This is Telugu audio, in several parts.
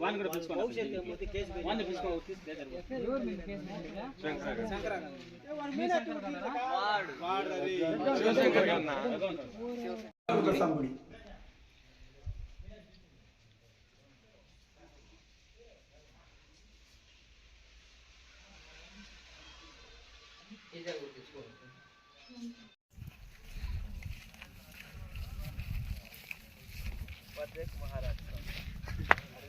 వాడిని కూడా పిలుచుకోండి వాడిని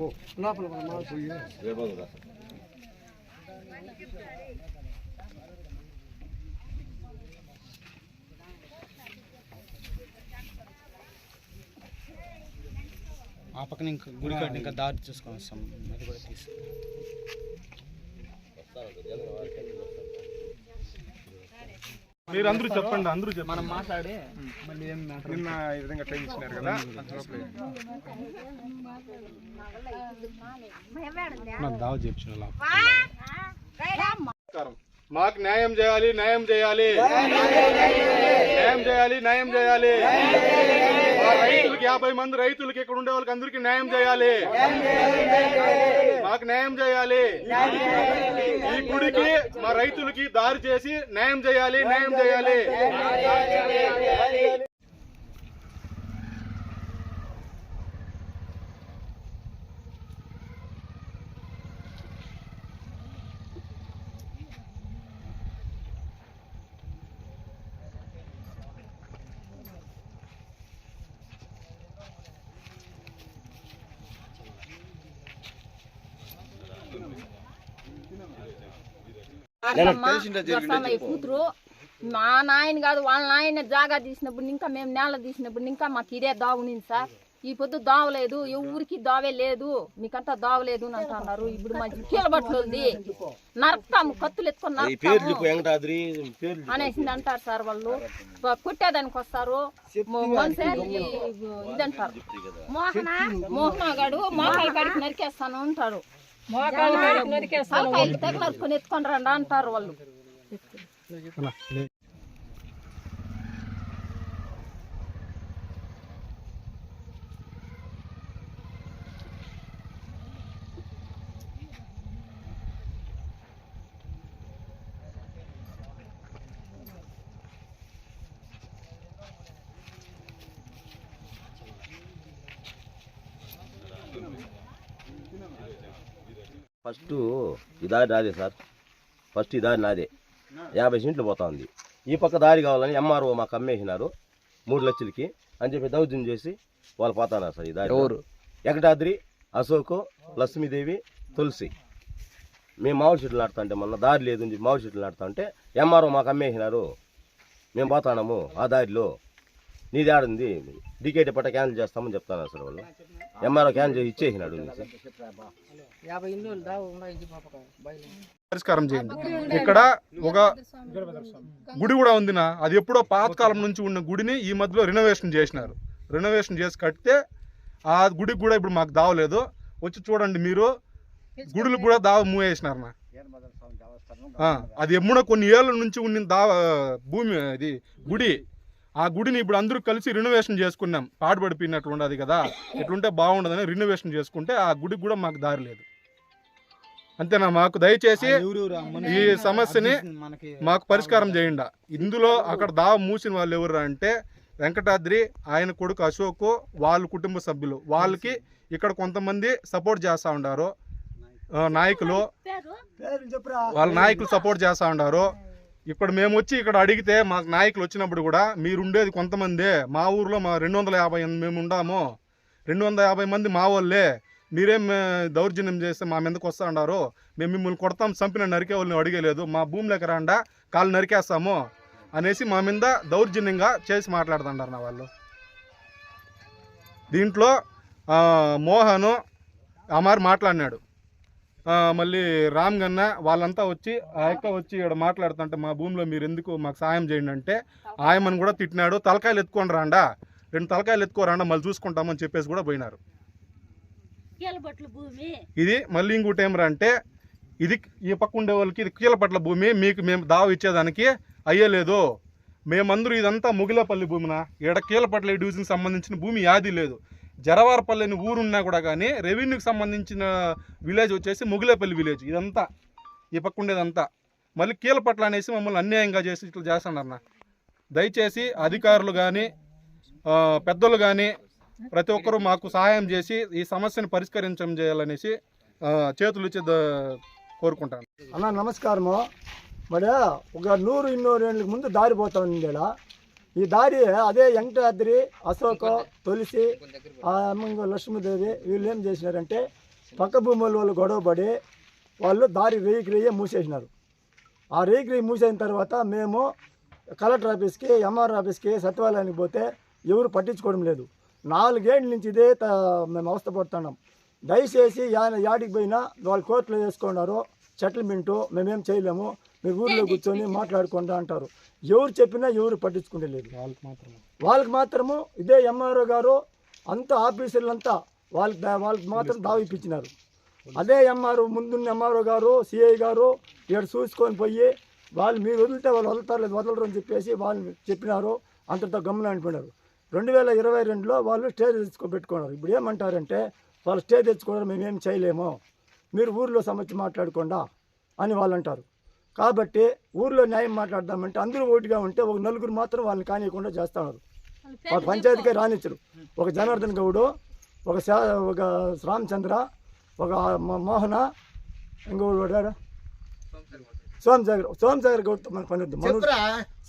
పిలుచుకో తీసుకెళ్ళి సంగుడి లోపల మన మాకు ఆ పక్కన ఇంకా గుడి కాడ ఇంకా దారి చూసుకొని వస్తాం అది కూడా తీసి మీరు అందరూ చెప్పండి అందరూ చెప్పండి. మనం మాట్లాడి మళ్ళీ ఏం నిన్న ఈ విధంగా ట్రైన్ ఇచ్చినారు కదా. మాకు న్యాయం చేయాలి న్యాయం చేయాలి. న్యాయం చేయాలి న్యాయం చేయాలి. రైతులకి యాభై మంది రైతులకి ఇక్కడ ఉండే వాళ్ళకి అందరికీ న్యాయం చేయాలి. మాకు న్యాయం చేయాలి. ఈ గుడికి మా రైతులకి దారి చేసి న్యాయం చేయాలి న్యాయం చేయాలి. కూతురు మా నాయన కాదు వాళ్ళ నాయన జాగా తీసినప్పుడు ఇంకా మేము నేల తీసినప్పుడు ఇంకా మాకు ఇదే దావునింది సార్. ఈ పొద్దు దావలేదు ఏ ఊరికి దావే లేదు మీకంతా దావలేదు అని అంటున్నారు. ఇప్పుడు మా కీల బట్టలు ఉంది. నరకతాము కత్తులు ఎత్తుకొని నరకతాము. వెంకటాద్రి పేర్లు అనేసి అంటారు సార్ వాళ్ళు. కొట్టేదానికి వస్తారు. ఇదంటారు. మోహన? గాడు మోకాలు కాడికి నరికేస్తాను అంటారు. తలకాయలు తెగ నరుకొని ఎత్తుకొని రండి అంటారు వాళ్ళు. ఫస్ట్ ఈ దారి నాదే సార్. ఫస్ట్ ఈ దారి నాదే. యాభై సెంట్లు పోతా ఉంది ఈ పక్క దారి కావాలని ఎంఆర్ఓ మాకు అమ్మేసినారు. మూడు లక్షలకి అని చెప్పి దౌర్జన్యం చేసి వాళ్ళు పోతున్నారు సార్ ఈ దారి. ఎవరు? వెంకటాద్రి అశోక్ లక్ష్మీదేవి తులసి. మేము మామిడి చెట్లు నాటుతా అంటే మొన్న దారి లేదు మామిడి చెట్లు నాటుతా ఉంటే ఎంఆర్ఓ మాకు అమ్మేసినారు. మేము పోతాము ఆ దారిలో. నీది ఆడుంది డీకేటీ పట్ట క్యాన్సిల్ చేస్తామని చెప్తాను సార్ వాళ్ళు? ఎంఆర్ఓ క్యాన్సిల్ ఇచ్చేసినాడు పరిష్కారం చేయండి. ఇక్కడ ఒక గుడి కూడా ఉంది నా అది ఎప్పుడో పాతకాలం నుంచి ఉన్న గుడిని ఈ మధ్యలో రినోవేషన్ చేసినారు. రినోవేషన్ చేసి కడితే ఆ గుడికి కూడా ఇప్పుడు మాకు దావలేదు. వచ్చి చూడండి మీరు. గుడులు కూడా దావ మూవ్ వేసినారు నా అది ఎప్పుడో కొన్ని ఏళ్ళ నుంచి ఉన్న దావ భూమి అది గుడి. ఆ గుడిని ఇప్పుడు అందరూ కలిసి రినోవేషన్ చేసుకున్నాం. పాడుపడిపోయినట్లు ఉండదు కదా. ఎట్లుంటే బాగుండదని రినోవేషన్ చేసుకుంటే ఆ గుడికి కూడా మాకు దారి లేదు. అంతేనా? మాకు దయచేసి ఈ సమస్యని మాకు పరిష్కారం చేయండి. ఇందులో అక్కడ దావ మూసిన వాళ్ళు ఎవరు అంటే వెంకటాద్రి ఆయన కొడుకు అశోక్ వాళ్ళ కుటుంబ సభ్యులు. వాళ్ళకి ఇక్కడ కొంతమంది సపోర్ట్ చేస్తా ఉండారు. నాయకులు. పేరు? చెప్పురా? వాళ్ళ నాయకులు సపోర్ట్ చేస్తా ఉండారు. ఇక్కడ మేము వచ్చి ఇక్కడ అడిగితే మాకు నాయకులు వచ్చినప్పుడు కూడా మీరు ఉండేది కొంతమందే మా ఊర్లో మా రెండు వందల యాభై మేము ఉండాము. రెండు వందల యాభై మంది మా వాళ్ళే. మీరేం దౌర్జన్యం చేస్తే మా మీదకి వస్తా ఉండారు మేము మిమ్మల్ని కొడతాం చంపిన నరికే వాళ్ళని అడిగలేదు. మా భూమిలోకి రాండా కాళ్ళు నరికేస్తాము అనేసి మా మీద దౌర్జన్యంగా చేసి మాట్లాడుతుంటారు నా వాళ్ళు. దీంట్లో మోహను అమారు మాట్లాడినాడు. మళ్ళీ రామ్ గన్న వాళ్ళంతా వచ్చి ఆ యొక్క వచ్చి ఇక్కడ మాట్లాడుతుంటే మా భూమిలో మీరు ఎందుకు మాకు సాయం చేయండి అంటే ఆయమని కూడా తిట్టినాడు. తలకాయలు ఎత్తుకొని రాండా? రెండు తలకాయలు ఎత్తుకోరాండా మళ్ళీ చూసుకుంటామని చెప్పేసి కూడా పోయినారు. ఇది మళ్ళీ ఇంకోటి ఏమరా అంటే ఇది ఈ పక్క ఉండే వాళ్ళకి ఇది కీలపట్ల భూమి. మీకు మేము దావ ఇచ్చేదానికి అయ్యలేదు. మేమందరూ ఇదంతా ముగిలపల్లి భూమిన? ఈడ కీలపట్ల డివిజన్ సంబంధించిన భూమి యాది లేదు. జరవారపల్లి అని ఊరున్నా కూడా కానీ రెవెన్యూకి సంబంధించిన విలేజ్ వచ్చేసి ముగిలేపల్లి విలేజ్. ఇదంతా ఈ పక్క ఉండేదంతా. మళ్ళీ కీలపట్ల అనేసి మమ్మల్ని అన్యాయంగా చేసి ఇట్లా చేస్తున్నారు దయచేసి అధికారులు కానీ పెద్దలు కానీ ప్రతి ఒక్కరూ మాకు సహాయం చేసి ఈ సమస్యను పరిష్కరించడం చేయాలనేసి చేతులు ఇచ్చి కోరుకుంటాను. అన్న నమస్కారము. మరి ఒక నూరు ఇన్నూరు ఏళ్ళకి ముందు దారిపోతా ఉంది ఇలా ఈ దారి అదే వెంకటాద్రి అశోక్ తులసి లక్ష్మీదేవి వీళ్ళు ఏం చేసినారంటే పక్క భూముల వాళ్ళు గొడవపడి వాళ్ళు దారి రేయికి రేయే మూసేసినారు. ఆ రేయి మూసేసిన తర్వాత మేము కలెక్టర్ ఆఫీస్కి ఎంఆర్ ఆఫీస్కి సచివాలయానికి పోతే ఎవరు పట్టించుకోవడం లేదు. నాలుగేళ్ళ నుంచి ఇదే మేము అవస్థపడుతున్నాం దయచేసి యాడికి పోయినా వాళ్ళు కోర్టులో వేసుకున్నారు సెటిల్మెంటు మేమేం చేయలేము. మీరు ఊర్లో కూర్చొని మాట్లాడుకుంటా అంటారు. ఎవరు చెప్పినా ఎవరు పట్టించుకుంటలేదు. వాళ్ళకి మాత్రమే. వాళ్ళకి మాత్రము ఇదే ఎంఆర్ఓ గారు అంతా ఆఫీసర్లంతా వాళ్ళకి వాళ్ళకి మాత్రం దావి ఇప్పించినారు అదే ఎంఆర్ఓ ముందున్న ఎంఆర్ఓ గారు సిఐ గారు ఇక్కడ చూసుకొని పోయి వాళ్ళు మీరు వదిలితే వాళ్ళు వదులుతారు లేదు వదలరు అని చెప్పేసి వాళ్ళు చెప్పినారు. అంతటితో గమనం అనిపోయినారు రెండు వేల ఇరవై రెండులో వాళ్ళు స్టే తెచ్చుకో పెట్టుకున్నారు. ఇప్పుడు ఏమంటారంటే వాళ్ళు స్టే తెచ్చుకోవడం మేమేం చేయలేము. మీరు ఊర్లో సమస్య మాట్లాడకుండా అని వాళ్ళు అంటారు కాబట్టి ఊర్లో న్యాయం మాట్లాడదామంటే అందరూ ఓటుగా ఉంటే ఒక నలుగురు మాత్రం వాళ్ళని కానియకుండా చేస్తున్నారు వాళ్ళ పంచాయతీకే రానిచ్చరు. ఒక జనార్దన్ గౌడు ఒక శా ఒక రామచంద్ర ఒక మోహన ఇంకోడు సోమసాగర్ సోమసాగర్ గౌడ్తో మన పని వద్దు. మన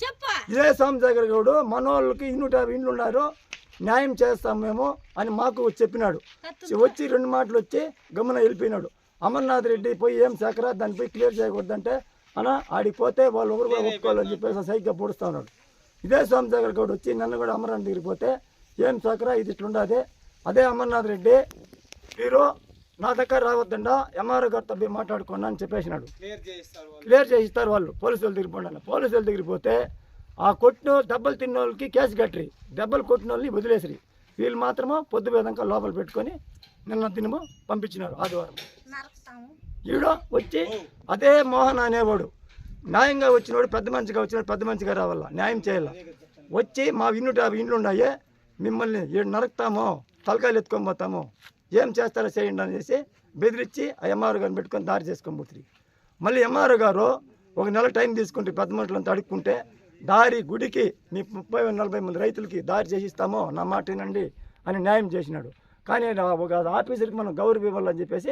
చెప్పా. ఇదే సోమసాగర్ గౌడు మన వాళ్ళకి ఇన్నుట ఇండ్లు ఉన్నారు న్యాయం చేస్తాం మేము అని మాకు చెప్పినాడు. వచ్చి రెండు మాటలు వచ్చి గమన వెళ్ళిపోయినాడు. అమర్నాథ్ రెడ్డి పోయి ఏం సేకరా దానిపై క్లియర్ చేయకూడదంటే అన్న ఆడికి పోతే వాళ్ళు ఒకరు కూడా ఒప్పుకోవాలని చెప్పేసి సైగ్గా పొడుస్తా ఉన్నాడు. ఇదే సోమసాగర్ గౌడ్ వచ్చి నన్ను కూడా అమర్నాథ్ దగ్గరికి పోతే ఏం సేకరా ఇది ఇట్లుండదు అదే అమర్నాథ్ రెడ్డి మీరు నా దగ్గర రావద్దండా ఎంఆర్ఓ గారితో పోయి మాట్లాడుకున్నా అని చెప్పేసినాడు. క్లియర్ చేసి ఇస్తారు వాళ్ళు. పోలీసు వాళ్ళ దగ్గర పోండి పోలీసు వాళ్ళ దగ్గరికి పోతే ఆ కొట్టిన దెబ్బలు తిన్న వాళ్ళకి కేసు కట్టరి. దెబ్బలు కొట్టిన వాళ్ళని వదిలేసిరి. వీళ్ళు మాత్రము పొద్దు వేదంగా లోపల పెట్టుకొని నిన్న దినము పంపించినారు ఆదివారం. ఈడ వచ్చి అదే మోహన్ అనేవాడు. న్యాయంగా వచ్చినవాడు పెద్ద మనిషిగా వచ్చినాడు పెద్ద మనిషిగా రావాల? న్యాయం చేయాల? వచ్చి మా ఇన్ను యాభై ఇండ్లు ఉన్నాయే మిమ్మల్ని ఈడు నరుకుతాము తలకాయలు ఎత్తుకొని పోతాము ఏం చేస్తారో చేయండి అనేసి బెదిరించి ఆ ఎంఆర్ఓ గారిని పెట్టుకొని దారి చేసుకొని పోతుంది మళ్ళీ ఎంఆర్ఓ గారు ఒక నెల టైం తీసుకుంటే పెద్ద మనుషులంతా అడుక్కుంటే దారి గుడికి మీ ముప్పై నలభై మంది రైతులకి దారి చేసిస్తాము నా మాట వినండి అని న్యాయం చేసినాడు. కానీ ఒక ఆఫీసర్కి మనం గౌరవ ఇవ్వాలని చెప్పేసి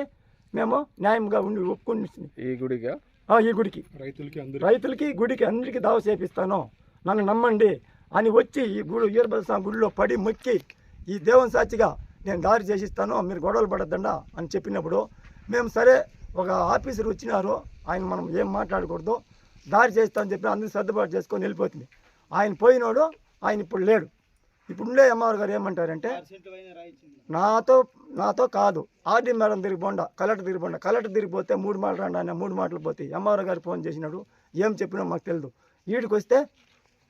మేము న్యాయంగా ఉండి ఒప్పుకుని ఈ గుడిగా ఈ గుడికి. రైతులకి అందరూ రైతులకి గుడికి అందరికీ దావ చేపిస్తాను. నన్ను నమ్మండి. అని వచ్చి ఈ గుడి వీరభద్ర స్వామి గుడిలో పడి మొక్కి ఈ దేవుని సాక్షిగా నేను దారి చేసిస్తాను. మీరు గొడవలు పడద్దండా అని చెప్పినప్పుడు మేము సరే ఒక ఆఫీసర్ వచ్చినారు. ఆయన మనం ఏం మాట్లాడకూడదు. దారి చేస్తామని చెప్పి అందరూ సర్దుబాటు చేసుకొని వెళ్ళిపోతుంది. ఆయన పోయినాడు ఆయన ఇప్పుడు లేడు. ఇప్పుడుండే ఎంఆర్ గారు ఏమంటారంటే నాతో నాతో కాదు. ఆర్డీ మేడం తిరిగిపోండా కలెక్టర్ తిరిగిపోండా కలెక్టర్ తిరిగిపోతే మూడు మాటలు రండి మూడు మాటలు పోతాయి. ఎంఆర్ గారు ఫోన్ చేసినాడు ఏం చెప్పినా మాకు తెలియదు వీడికి వస్తే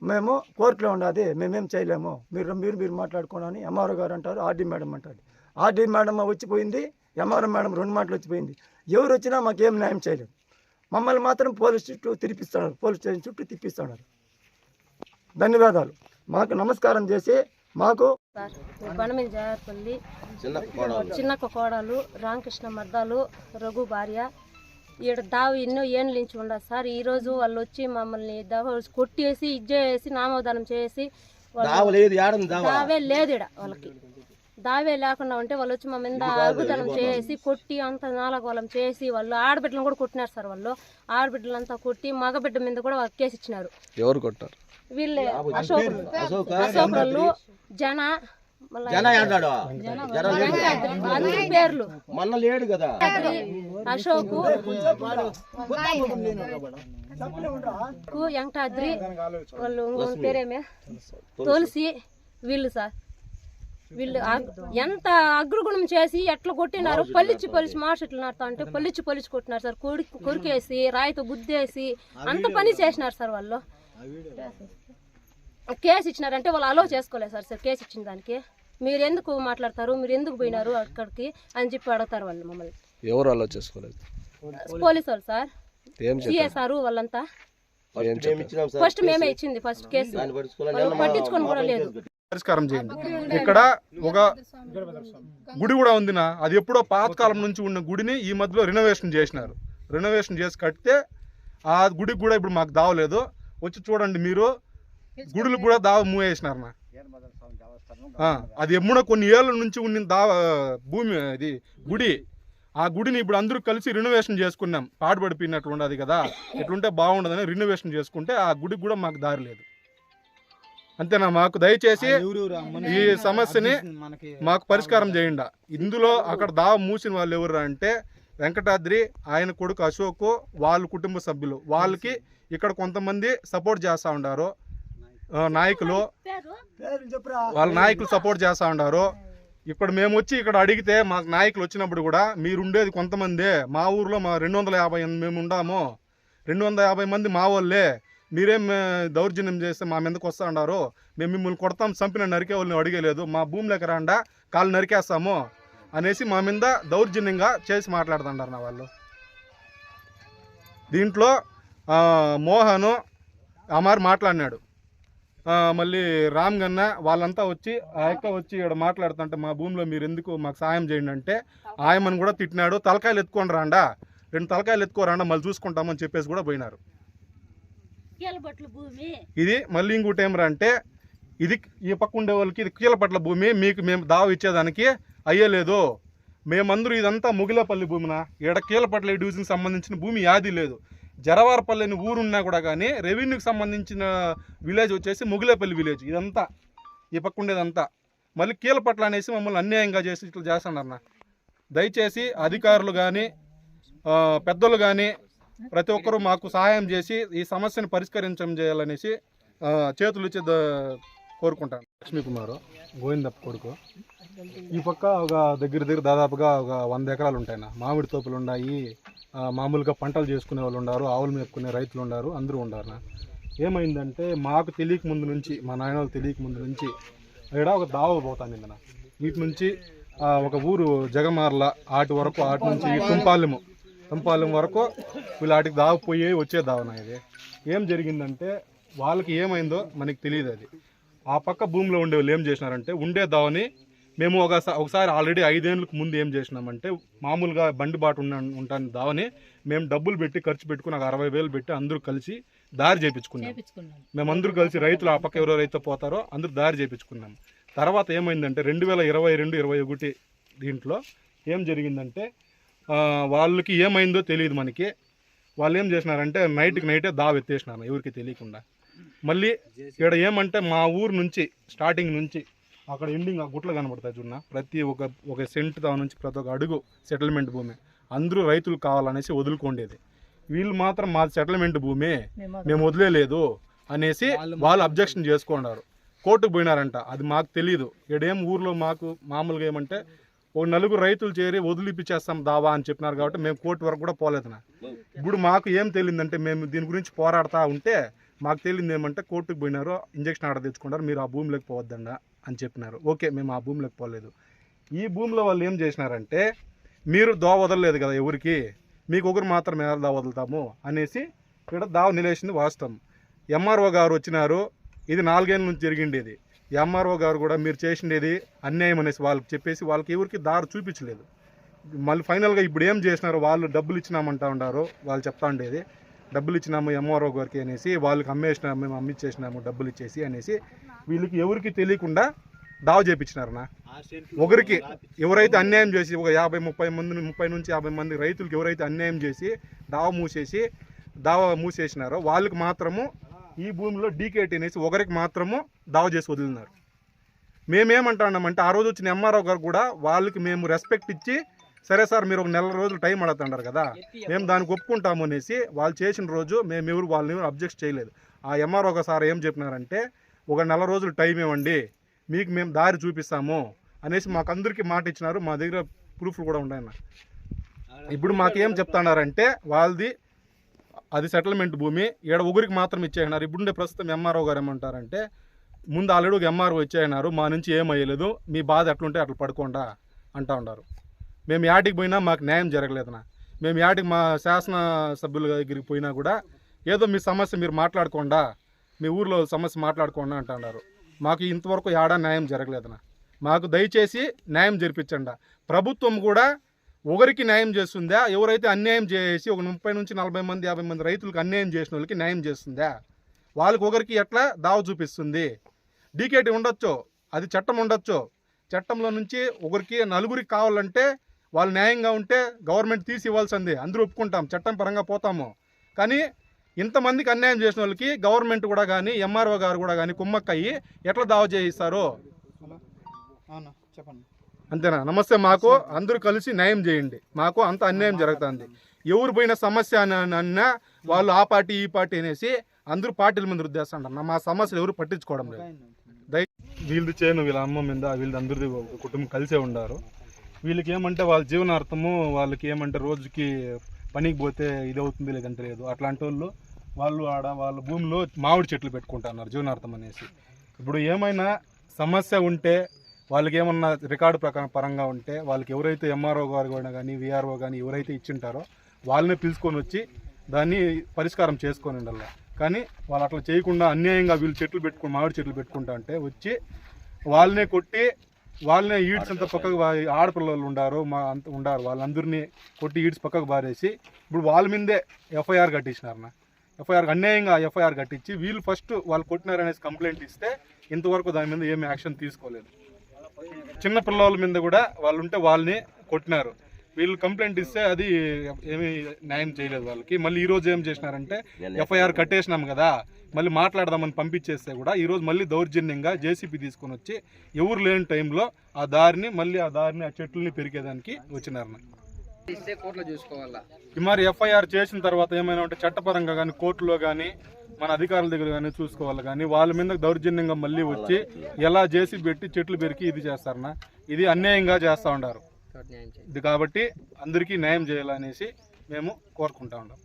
మేము కోర్టులో ఉండాది మేమేం చేయలేము. మీరు మీరు మీరు మాట్లాడుకోనని అని ఎంఆర్ఓ గారు అంటారు ఆర్డీ మేడం అంటారు. ఆర్డీ మేడం వచ్చిపోయింది ఎంఆర్ఓ మేడం రెండు మాటలు వచ్చిపోయింది. ఎవరు వచ్చినా మాకేం న్యాయం చేయలేదు. మమ్మల్ని మాత్రం పోలీస్ చుట్టూ తిరిపిస్తున్నారు పోలీస్ స్టేషన్ చుట్టూ తిప్పిస్తున్నారు. ధన్యవాదాలు. మాకు నమస్కారం చేసి మాకు చిన్న కోడలు. రామకృష్ణ మద్దాలు రఘు భార్య. ఈడ దావు ఎన్నో ఏండ్ల నుంచి ఉండదు సార్. ఈ రోజు వాళ్ళు వచ్చి మమ్మల్ని దావ కొట్టేసి ఇచ్చేసి నామోదానం చేసి వాళ్ళు దావ లేదు ఏడం దావ? దావే లేదు ఈడ వాళ్ళకి. దావే లేకుండా ఉంటే వాళ్ళు వచ్చి మా మీద అరుగుదనం చేసి కొట్టి అంత నాలగోళం చేసి వాళ్ళు ఆడబిడ్డలను కూడా కొట్టినారు సార్ వాళ్ళు. ఆడబిడ్డలంతా కొట్టి మగబిడ్డ మీద కూడా వాళ్ళు కేసు ఇచ్చినారు. ఎవరు కొట్టారు? వీళ్ళే అశోక అశోకులు జన జన అందరి పేర్లు. మొన్న లేడు కదా. అశోక్. వెంకటాద్రి వాళ్ళు పేరేమే? తులసి. వీళ్ళు సార్. వీళ్ళు ఎంత అగ్రగుణం చేసి ఎట్లా కొట్టినారు? పల్లిచ్చి పలిచి మార్షెట్లు నాడుతా అంటే పల్లిచ్చి పలిచి కొట్టినారు సార్. కొరికేసి రాయితో గుద్దేసి అంత పని చేసినారు సార్ వాళ్ళు. కేసు ఇచ్చినారంటే వాళ్ళు అలో చేసుకోలేదు సార్ సార్ కేసు ఇచ్చిన దానికి. మీరు ఎందుకు మాట్లాడతారు? మీరు ఎందుకు పోయినారు అక్కడికి? అని చెప్పి అడుగుతారు వాళ్ళు మమ్మల్ని. ఎవరు అలో చేసుకోలేదు? పోలీసు వాళ్ళు సార్ సిఎస్ఆర్ వాళ్ళంతా ఫస్ట్ మేము ఇచ్చినాం సార్ ఫస్ట్ మేమే ఇచ్చింది ఫస్ట్ కేసు. పట్టించుకొని కూడా లేదు. పరిష్కారం చేయండి. ఇక్కడ ఒక గుడి కూడా ఉందినా. అది ఎప్పుడో పాతకాలం నుంచి ఉన్న గుడిని ఈ మధ్యలో రినోవేషన్ చేసినారు. రినోవేషన్ చేసి కడితే ఆ గుడికి కూడా ఇప్పుడు మాకు దావలేదు. వచ్చి చూడండి మీరు. గుడులకు కూడా దావ మూవ్ వేసినారు నా అది ఎప్పుడో కొన్ని ఏళ్ళ నుంచి ఉన్న దావ భూమి ఇది గుడి. ఆ గుడిని ఇప్పుడు అందరూ కలిసి రినోవేషన్ చేసుకున్నాం. పాడుపడిపోయినట్లు ఉండదు కదా. ఎట్లుంటే బాగుండదని రినోవేషన్ చేసుకుంటే ఆ గుడికి కూడా మాకు దారి లేదు. అంతేనా? మాకు దయచేసి ఈ సమస్యని మాకు పరిష్కారం చేయండి. ఇందులో అక్కడ దావ మూసిన వాళ్ళు ఎవరు అంటే వెంకటాద్రి ఆయన కొడుకు అశోక్ వాళ్ళ కుటుంబ సభ్యులు. వాళ్ళకి ఇక్కడ కొంతమంది సపోర్ట్ చేస్తూ ఉండారు. నాయకులు. పేరు? వాళ్ళ నాయకులు సపోర్ట్ చేస్తూ ఉండారు. ఇక్కడ మేము వచ్చి ఇక్కడ అడిగితే మాకు నాయకులు వచ్చినప్పుడు కూడా మీరు ఉండేది కొంతమందే. మా ఊర్లో మా రెండు వందల యాభై మేము ఉండాము. రెండు వందల యాభై మంది మా వాళ్ళే. మీరేం దౌర్జన్యం చేస్తే మా మీదకి వస్తా ఉన్నారు మేము మిమ్మల్ని కొడతాం చంపిన నరికే వాళ్ళని అడిగలేదు. మా భూమిలోకి రాండా కాళ్ళు నరికేస్తాము అనేసి మా మీద దౌర్జన్యంగా చేసి మాట్లాడుతుంటారు నా వాళ్ళు. దీంట్లో మోహను అమారు మాట్లాడినాడు. మళ్ళీ రామ్ గన్న వాళ్ళంతా వచ్చి ఆ యొక్క వచ్చి ఇక్కడ మాట్లాడుతుంటే మా భూమిలో మీరు ఎందుకు మాకు సాయం చేయండి అంటే ఆయమని కూడా తిట్టినాడు. తలకాయలు ఎత్తుకొని రాండా రెండు తలకాయలు ఎత్తుకోరాండా మళ్ళీ చూసుకుంటామని చెప్పేసి కూడా పోయినారు. ఇది మళ్ళీ ఇంకోటి ఏమరా అంటే ఇది ఈ పక్క ఉండే వాళ్ళకి ఇది కీలపట్ల భూమి మీకు మేము దావ ఇచ్చేదానికి అయ్యలేదు. మేమందరూ ఇదంతా ముగిలపల్లి భూమిన ఈడ కీలపట్ల డివిజన్కి సంబంధించిన భూమి యాది లేదు. జరవారపల్లి అని ఊరున్నా కూడా కానీ రెవెన్యూకి సంబంధించిన విలేజ్ వచ్చేసి ముగిలేపల్లి విలేజ్. ఇదంతా ఈ పక్క ఉండేదంతా. మళ్ళీ కీలపట్ల అనేసి మమ్మల్ని అన్యాయంగా చేసి ఇట్లా చేస్తున్నారు దయచేసి అధికారులు కానీ పెద్దలు కానీ ప్రతి ఒక్కరూ మాకు సహాయం చేసి ఈ సమస్యను పరిష్కరించడం చేయాలనేసి చేతులు ఇచ్చి కోరుకుంటాను. లక్ష్మీ కుమారు గోవిందప్ప కొడుకు. ఈ పక్క ఒక దగ్గర దగ్గర దాదాపుగా ఒక వంద ఎకరాలు ఉంటాయి నా మామిడి తోపులు ఉన్నాయి మామూలుగా పంటలు చేసుకునే వాళ్ళు ఉన్నారు ఆవులు మేపుకునే రైతులు ఉన్నారు అందరూ ఉన్నారు ఏమైందంటే మాకు తెలియక ముందు నుంచి మా నాయన వాళ్ళు తెలియక ముందు నుంచి ఇక్కడ ఒక దావ పోతాను నిన్న వీటి నుంచి ఒక ఊరు జగమార్ల ఆటి వరకు ఆటి నుంచి తుంపాలెము. తుంపాలెం వరకు వీళ్ళు ఆటికి దావ పోయి వచ్చే దావన ఇది. ఏం జరిగిందంటే వాళ్ళకి ఏమైందో మనకి తెలియదు అది. ఆ పక్క భూమిలో ఉండే వాళ్ళు ఏం చేసినారంటే ఉండే దావని మేము ఒక ఒకసారి ఆల్రెడీ ఐదేళ్ళకి ముందు ఏం చేసినామంటే మామూలుగా బండి బాటు ఉన్న ఉంటాను దావని మేము డబ్బులు పెట్టి ఖర్చు పెట్టుకుని ఒక అరవై వేలు పెట్టి అందరూ కలిసి దారి చేపించుకున్నాం. మేమందరూ కలిసి రైతులు ఆ పక్క ఎవరో రైతు పోతారో అందరూ దారి చేపించుకున్నాం. తర్వాత ఏమైందంటే రెండు వేల ఇరవై రెండు ఇరవై ఒకటి దీంట్లో ఏం జరిగిందంటే వాళ్ళకి ఏమైందో తెలియదు మనకి. వాళ్ళు ఏం చేసినారంటే నైట్కి నైటే దావ ఎత్తేసినారు ఎవరికి తెలియకుండా. మళ్ళీ ఇక్కడ ఏమంటే మా ఊరు నుంచి స్టార్టింగ్ నుంచి అక్కడ ఎండింగ్ ఆ గుట్లు కనబడతాయి చూడ ప్రతి ఒక ఒక సెంట్ దా నుంచి ప్రతి ఒక్క అడుగు సెటిల్మెంట్ భూమి. అందరూ రైతులు కావాలనేసి వదులుకోండేది. వీళ్ళు మాత్రం మా సెటిల్మెంట్ భూమి. మేము వదిలేదు అనేసి వాళ్ళు అబ్జెక్షన్ చేసుకున్నారు. కోర్టుకు పోయినారంట. అది మాకు తెలియదు ఇక్కడేం ఊర్లో మాకు మామూలుగా ఏమంటే ఓ నలుగురు రైతులు చేరి వదిలిపిచ్చేస్తాం దావా అని చెప్పినారు కాబట్టి మేము కోర్టు వరకు కూడా పోలేదు ఇప్పుడు మాకు ఏం తెలియదంటే మేము దీని గురించి పోరాడుతూ ఉంటే మాకు తెలియదు ఏమంటే కోర్టుకు పోయినారు ఇంజక్షన్ ఆర్డర్ తెచ్చుకున్నారు. మీరు ఆ భూమిలోకి పోవద్దండ అని చెప్పినారు. ఓకే మేము ఆ భూమిలోకి పోలేదు. ఈ భూమిలో వాళ్ళు ఏం చేసినారంటే మీరు దో వదలలేదు కదా ఎవరికి? మీకు ఒకరు మాత్రమే దా వదులుతాము అనేసి ఇక్కడ దావ నిలేసింది వాస్తవం. ఎంఆర్ఓ గారు వచ్చినారు ఇది నాలుగేళ్ళ నుంచి జరిగిండేది. ఎంఆర్ఓ గారు కూడా మీరు చేసిండేది అన్యాయం అనేసి వాళ్ళకి చెప్పేసి వాళ్ళకి ఎవరికి దారి చూపించలేదు. మళ్ళీ ఫైనల్గా ఇప్పుడు ఏం చేసినారు వాళ్ళు డబ్బులు ఇచ్చినామంటా ఉన్నారు వాళ్ళు చెప్తా ఉండేది. డబ్బులు ఇచ్చినాము ఎంఆర్ఓ గారికి అనేసి వాళ్ళకి అమ్మేసినాము మేము అమ్మిచ్చేసినాము డబ్బులు ఇచ్చేసి అనేసి వీళ్ళకి ఎవరికి తెలియకుండా దావ చేపించినారనా ఒకరికి ఎవరైతే అన్యాయం చేసి ఒక యాభై ముప్పై మంది ముప్పై నుంచి యాభై మంది రైతులకు ఎవరైతే అన్యాయం చేసి దావ మూసేసి దావ మూసేసినారో వాళ్ళకి మాత్రము ఈ భూమిలో డీకేటీ అనేసి ఒకరికి మాత్రము దావ చేసి వదిలినారు. మేమేమంటున్నామంటే ఆ రోజు వచ్చిన ఎంఆర్ఓ గారు కూడా వాళ్ళకి మేము రెస్పెక్ట్ ఇచ్చి సరే సార్ మీరు ఒక నెల రోజులు టైం అడుగుతున్నారు కదా. మేము దానికి ఒప్పుకుంటాము అనేసి వాళ్ళు చేసిన రోజు మేము ఎవరు వాళ్ళని ఎవరు అబ్జెక్ట్ చేయలేదు. ఆ ఎంఆర్ఓ ఒకసారి ఏం చెప్పినారంటే ఒక నెల రోజులు టైం ఇవ్వండి మీకు మేము దారి చూపిస్తాము అనేసి మాకు అందరికీ మాట ఇచ్చినారు. మా దగ్గర ప్రూఫ్లు కూడా ఉన్నాయన్న ఇప్పుడు మాకేం చెప్తున్నారంటే వాళ్ళది అది సెటిల్మెంట్ భూమి ఈడ ఒకరికి మాత్రం ఇచ్చేయన్నారు ఇప్పుడుండే ప్రస్తుతం ఎంఆర్ఓ గారు ఏమంటారంటే ముందు ఆల్రెడీ ఒక ఎంఆర్ఓ ఇచ్చేయన్నారు మా నుంచి ఏం అయ్యలేదు మీ బాధ ఎట్లుంటే అట్లా పడుకోండా అంటా ఉన్నారు. మేము యాటికి పోయినా మాకు న్యాయం జరగలేదనా మేము యాటికి మా శాసన సభ్యుల దగ్గరికి పోయినా కూడా ఏదో మీ సమస్య మీరు మాట్లాడుకోండా మీ ఊర్లో సమస్య మాట్లాడుకోండి అంటున్నారు. మాకు ఇంతవరకు ఏడా న్యాయం జరగలేదనా మాకు దయచేసి న్యాయం జరిపించండి. ప్రభుత్వం కూడా ఒకరికి న్యాయం చేస్తుందా? ఎవరైతే అన్యాయం చేసి ఒక ముప్పై నుంచి నలభై మంది యాభై మంది రైతులకు అన్యాయం చేసిన వాళ్ళకి న్యాయం చేస్తుందా? వాళ్ళకి ఒకరికి ఎట్లా దావ చూపిస్తుంది? డీకేటీ ఉండొచ్చు? అది చట్టం ఉండొచ్చు? చట్టంలో నుంచి ఒకరికి నలుగురికి కావాలంటే వాళ్ళు న్యాయంగా ఉంటే గవర్నమెంట్ తీసి ఇవ్వాల్సింది. అందరూ ఒప్పుకుంటాం చట్టం పరంగా పోతాము. కానీ ఇంతమందికి అన్యాయం చేసిన వాళ్ళకి గవర్నమెంట్ కూడా కానీ ఎంఆర్ఓ గారు కూడా కానీ కుమ్మక్కయ్యి ఎట్లా దావ చేయిస్తారు? అవునా? చెప్పండి. అంతేనా? నమస్తే మాకు. అందరూ కలిసి న్యాయం చేయండి. మాకు అంత అన్యాయం జరుగుతుంది. ఎవరు పోయిన సమస్య అని అన్నా వాళ్ళు ఆ పార్టీ ఈ పార్టీ అనేసి అందరూ పార్టీల మీద రుద్దేస్తుంటారు మా సమస్యలు ఎవరు పట్టించుకోవడం లేదు. దయ వీళ్ళది చేను వీళ్ళ అమ్మ మీద వీళ్ళది అందరిది ఒక కుటుంబం కలిసే ఉండారు. వీళ్ళకి ఏమంటే వాళ్ళ జీవనార్థము వాళ్ళకి ఏమంటే రోజుకి పనికి పోతే ఇది అవుతుంది లేదంటే లేదు. అట్లాంటి వాళ్ళు వాళ్ళు ఆడ వాళ్ళ భూమిలో మామిడి చెట్లు పెట్టుకుంటున్నారు జీవనార్థం అనేసి. ఇప్పుడు ఏమైనా సమస్య ఉంటే వాళ్ళకి ఏమన్నా రికార్డు ప్రకారం పరంగా ఉంటే వాళ్ళకి ఎవరైతే ఎంఆర్ఓ గారు కూడా కానీ విఆర్ఓ కానీ ఎవరైతే ఇచ్చింటారో వాళ్ళనే పిలుచుకొని వచ్చి దాన్ని పరిష్కారం చేసుకొని ఉండాలి. కానీ వాళ్ళు అట్లా చేయకుండా అన్యాయంగా వీళ్ళు చెట్లు పెట్టుకుని మామిడి చెట్లు పెట్టుకుంటా అంటే వచ్చి వాళ్ళనే కొట్టి వాళ్ళనే ఈడ్స్ అంతా పక్కకు ఆడపిల్లలు ఉండారు మా అంత ఉండారు. వాళ్ళందరినీ కొట్టి ఈడ్స్ పక్కకు బారేసి ఇప్పుడు వాళ్ళ మీదే ఎఫ్ఐఆర్ కట్టించినారన్న ఎఫ్ఐఆర్ అన్యాయంగా ఎఫ్ఐఆర్ కట్టించి వీళ్ళు ఫస్ట్ వాళ్ళు కొట్టినారనేసి కంప్లైంట్ ఇస్తే ఇంతవరకు దాని మీద ఏమి యాక్షన్ తీసుకోలేదు. చిన్న పిల్లల మీద కూడా వాళ్ళు ఉంటే వాళ్ళని కొట్టినారు. వీళ్ళు కంప్లైంట్ ఇస్తే అది ఏమీ న్యాయం చేయలేదు వాళ్ళకి. మళ్ళీ ఈ రోజు ఏం చేసినారంటే ఎఫ్ఐఆర్ కట్టేసినాం కదా. మళ్ళీ మాట్లాడదామని పంపించేస్తే కూడా ఈ రోజు మళ్ళీ దౌర్జన్యంగా జేసీపీ తీసుకొని వచ్చి ఎవరు లేని టైంలో ఆ దారిని మళ్ళీ ఆ దారిని ఆ చెట్లని పెరిగేదానికి వచ్చినారు మరి ఎఫ్ఐఆర్ చేసిన తర్వాత ఏమైనా ఉంటే చట్టపరంగా కానీ కోర్టులో కానీ మన అధికారుల దగ్గర కానీ చూసుకోవాలి కానీ వాళ్ళ మీద దౌర్జన్యంగా మళ్ళీ వచ్చి ఎలా చేసి పెట్టి చెట్లు పెరికి ఇది చేస్తారన్నా ఇది అన్యాయంగా చేస్తూ చేయండి ఇది కాబట్టి అందరికీ న్యాయం చేయాలనేసి మేము కోరుకుంటా ఉన్నాం